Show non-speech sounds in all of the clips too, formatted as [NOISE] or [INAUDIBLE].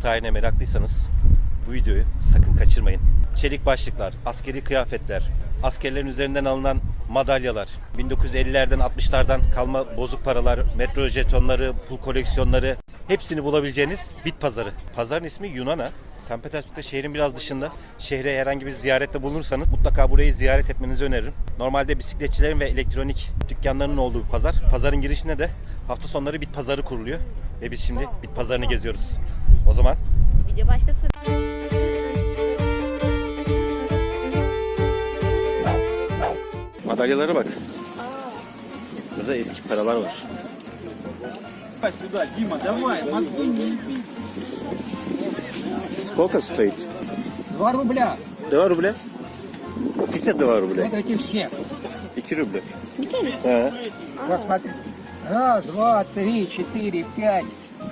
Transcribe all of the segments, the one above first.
tarihine meraklıysanız bu videoyu sakın kaçırmayın. Çelik başlıklar, askeri kıyafetler, askerlerin üzerinden alınan madalyalar, 1950'lerden 60'lardan kalma bozuk paralar, metro jetonları, pul koleksiyonları hepsini bulabileceğiniz bit pazarı. Pazarın ismi Yunana. St. Petersburg'da şehrin biraz dışında. Şehre herhangi bir ziyarette bulunursanız mutlaka burayı ziyaret etmenizi öneririm. Normalde bisikletçilerin ve elektronik dükkanlarının olduğu bir pazar. Pazarın girişinde de hafta sonları bit pazarı kuruluyor. Ve biz şimdi bit pazarını geziyoruz. O zaman Video başlasın. madalyalara bak. Burada eski paralar var. Давай сюда, Дима, давай, мозги не еби. Сколько стоит? Два рубля. 2 ruble. 52 ruble. Вот эти все. 2 ruble. Bir tanesi. He. Вот смотрите. Раз, два, три, четыре, пять,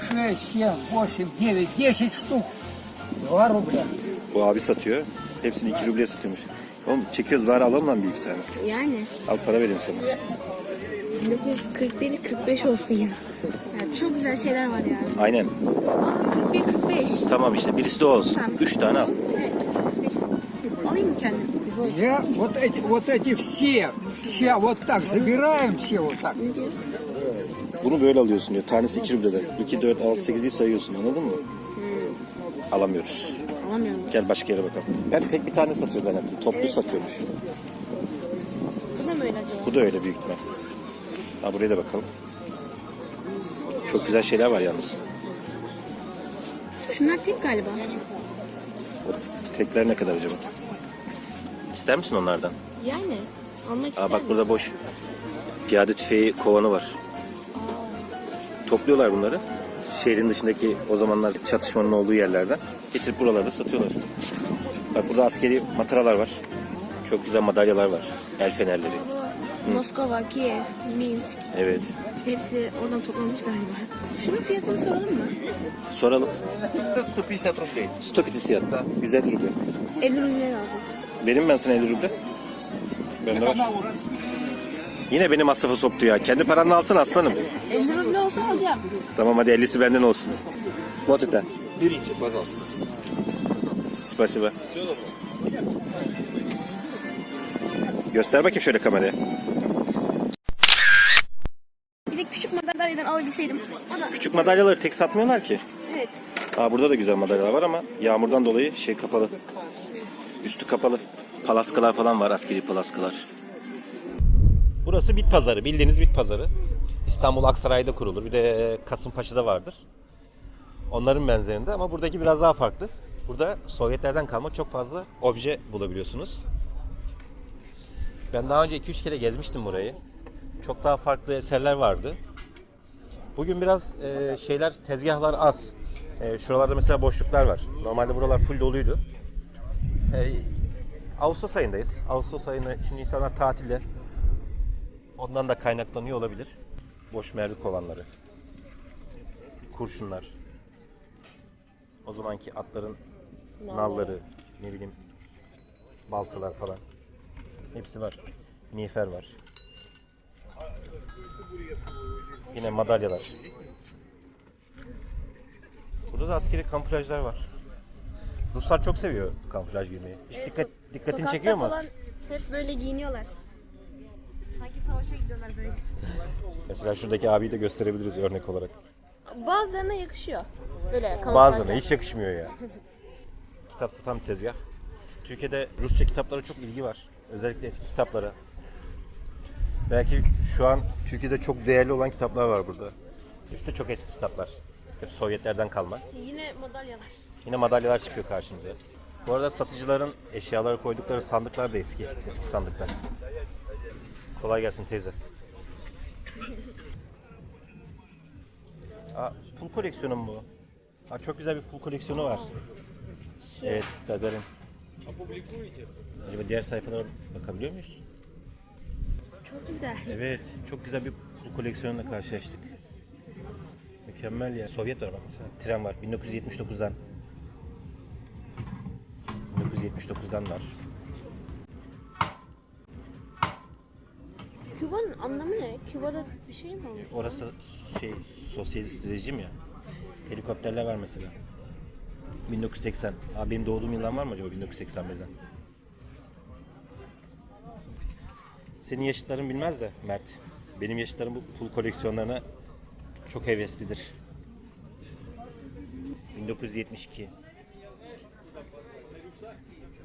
шесть, семь, восемь, девять, десять штук. Два рубля. Bu abi satıyor. Hepsini 2 rubleye satıyormuş. Oğlum çekiyoruz ver alalım lan bir iki tane. Yani Al para vereyim sana. 1941 45 olsun ya. Yani çok güzel şeyler var yani. Aynen. Aa 41 45. Tamam işte birisi de o olsun. Tamam. 3 tane al. Evet. Seçtim. Alayım mı kendim? Я вот эти, вот эти все, все вот так забираем, все вот так. Ne diyorsun? Bunu böyle alıyorsun diyor. Tanesi 2 rubleden. 2, 4, 6, 8 diye sayıyorsun anladın mı? Alamıyoruz. Alamıyorum. Gel başka yere bakalım. Ben tek bir tane satıyor zannettim. Toplu satıyormuş. Bu da mı öyle acaba? Bu da öyle büyük ihtimal. Ha buraya da bakalım. Çok güzel şeyler var yalnız. Şunlar tek galiba. Tekler ne kadar acaba? İster misin onlardan? Yani. Almak Aa bak burada boş. Piyade tüfeği kovanı var. Topluyorlar bunları. Şehrin dışındaki o zamanlar çatışmanın olduğu yerlerden. Getirip buralarda satıyorlar. Bak burada askeri mataralar var. Çok güzel madalyalar var. El fenerleri. Hı. Moskova, Kiev, Minsk. Evet. Hepsi oradan toplamış galiba. Şunun fiyatını soralım mı? Soralım. 150 ruble. 150 ruble. Güzel ruble. 50 ruble lazım. Vereyim ben sana 50 ruble. Bende var. Yine beni masrafa soktu ya. Kendi paranla alsın aslanım. 50 ruble olsa alacağım. Tamam hadi 50'si benden olsun. Вот это. Берите, пожалуйста. Спасибо. Göster bakayım şöyle kameraya. Bir de küçük madalyadan alabilseydim. O da. Küçük madalyaları tek satmıyorlar ki. Evet. Aa, burada da güzel madalyalar var ama yağmurdan dolayı şey kapalı. Üstü kapalı. Palaskalar falan var, askeri palaskalar. Burası bit pazarı, bildiğiniz bit pazarı. İstanbul Aksaray'da kurulur. Bir de Kasımpaşa'da vardır. Onların benzerinde ama buradaki biraz daha farklı. Burada Sovyetlerden kalma çok fazla obje bulabiliyorsunuz. Ben daha önce 2-3 kere gezmiştim burayı. Çok daha farklı eserler vardı. Bugün biraz e, şeyler, tezgahlar az. E, şuralarda mesela boşluklar var. Normalde buralar full doluydu. E, Ağustos ayındayız. Ağustos ayında şimdi insanlar tatilde. Ondan da kaynaklanıyor olabilir. Boş mermi kovanları. Kurşunlar. O zamanki atların nalları, ne bileyim baltalar falan. Hepsi var. Miğfer var. Yine madalyalar. Burada da askeri kamuflajlar var. Ruslar çok seviyor kamuflaj giymeyi. Hiç dikkat dikkatini Sokakta çekiyor mu? falan hep böyle giyiniyorlar. Sanki savaşa gidiyorlar böyle. Mesela şuradaki abiyi de gösterebiliriz örnek olarak. Bazılarına yakışıyor. Böyle kamuflajlar. Bazılarına hiç yakışmıyor ya. [LAUGHS] Kitap satan bir tezgah. Türkiye'de Rusça kitaplara çok ilgi var. Özellikle eski kitaplara. Belki şu an Türkiye'de çok değerli olan kitaplar var burada. Hepsi de çok eski kitaplar. Hep Sovyetlerden kalma. Yine madalyalar. Yine madalyalar çıkıyor karşınıza. Bu arada satıcıların eşyaları koydukları sandıklar da eski. Eski sandıklar. Kolay gelsin teyze. Aa, pul koleksiyonu mu bu? Aa, çok güzel bir pul koleksiyonu var. Evet, Gagarin. Acaba diğer sayfalara bakabiliyor muyuz? Çok güzel. Evet, çok güzel bir pul koleksiyonuyla karşılaştık. Mükemmel ya. Sovyet var bak mesela. Tren var 1979'dan. 1979'dan var. Küba'nın anlamı ne? Küba'da bir şey mi olmuş? Orası şey sosyalist rejim ya. Helikopterler var mesela. 1980. Abi benim doğduğum yıldan var mı acaba 1981'den? Senin yaşıtların bilmez de Mert. Benim yaşıtlarım bu pul koleksiyonlarına çok heveslidir. 1972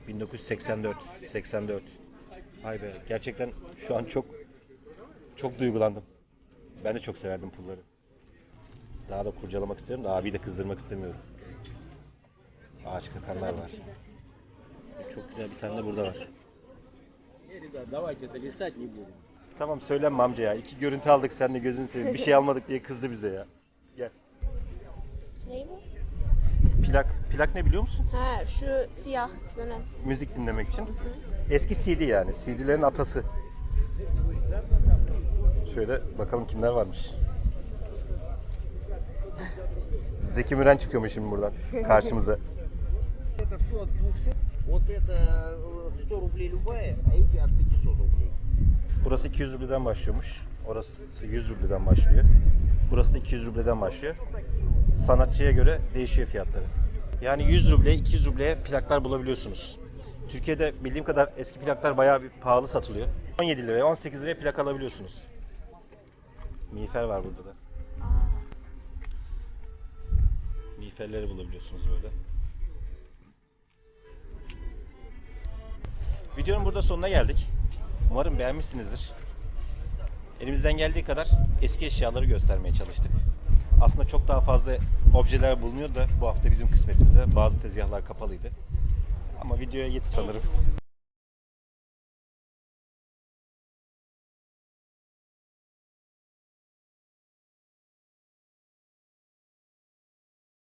1984 84 Ay be gerçekten şu an çok çok duygulandım. Ben de çok severdim pulları. Daha da kurcalamak isterim de abiyi de kızdırmak istemiyorum. Ağaç kakanlar var. E, çok güzel bir tane de burada var. Tamam söylenme amca ya. İki görüntü aldık seninle gözünü seveyim. Bir şey [LAUGHS] almadık diye kızdı bize ya. Gel. Ney? Plak. Plak ne biliyor musun? Ha şu siyah dönem. Müzik dinlemek için. Eski CD yani. CD'lerin atası. Şöyle bakalım kimler varmış. Zeki Müren çıkıyormuş şimdi buradan karşımıza. Это все от 200. Вот это э, 100 рублей любая, а эти от 500 рублей. Burası 200 rubleden başlıyormuş. Orası 100 rubleden başlıyor. Burası da 200 rubleden başlıyor. Sanatçıya göre değişiyor fiyatları. Yani 100 ruble, 200 rubleye plaklar bulabiliyorsunuz. Türkiye'de bildiğim kadar eski plaklar bayağı bir pahalı satılıyor. 17 liraya, 18 liraya plak alabiliyorsunuz. Miğfer var burada da. Miğferleri bulabiliyorsunuz böyle. Videonun burada sonuna geldik. Umarım beğenmişsinizdir. Elimizden geldiği kadar eski eşyaları göstermeye çalıştık. Aslında çok daha fazla objeler bulunuyor da bu hafta bizim kısmetimize bazı tezgahlar kapalıydı. Ama videoya yetti sanırım.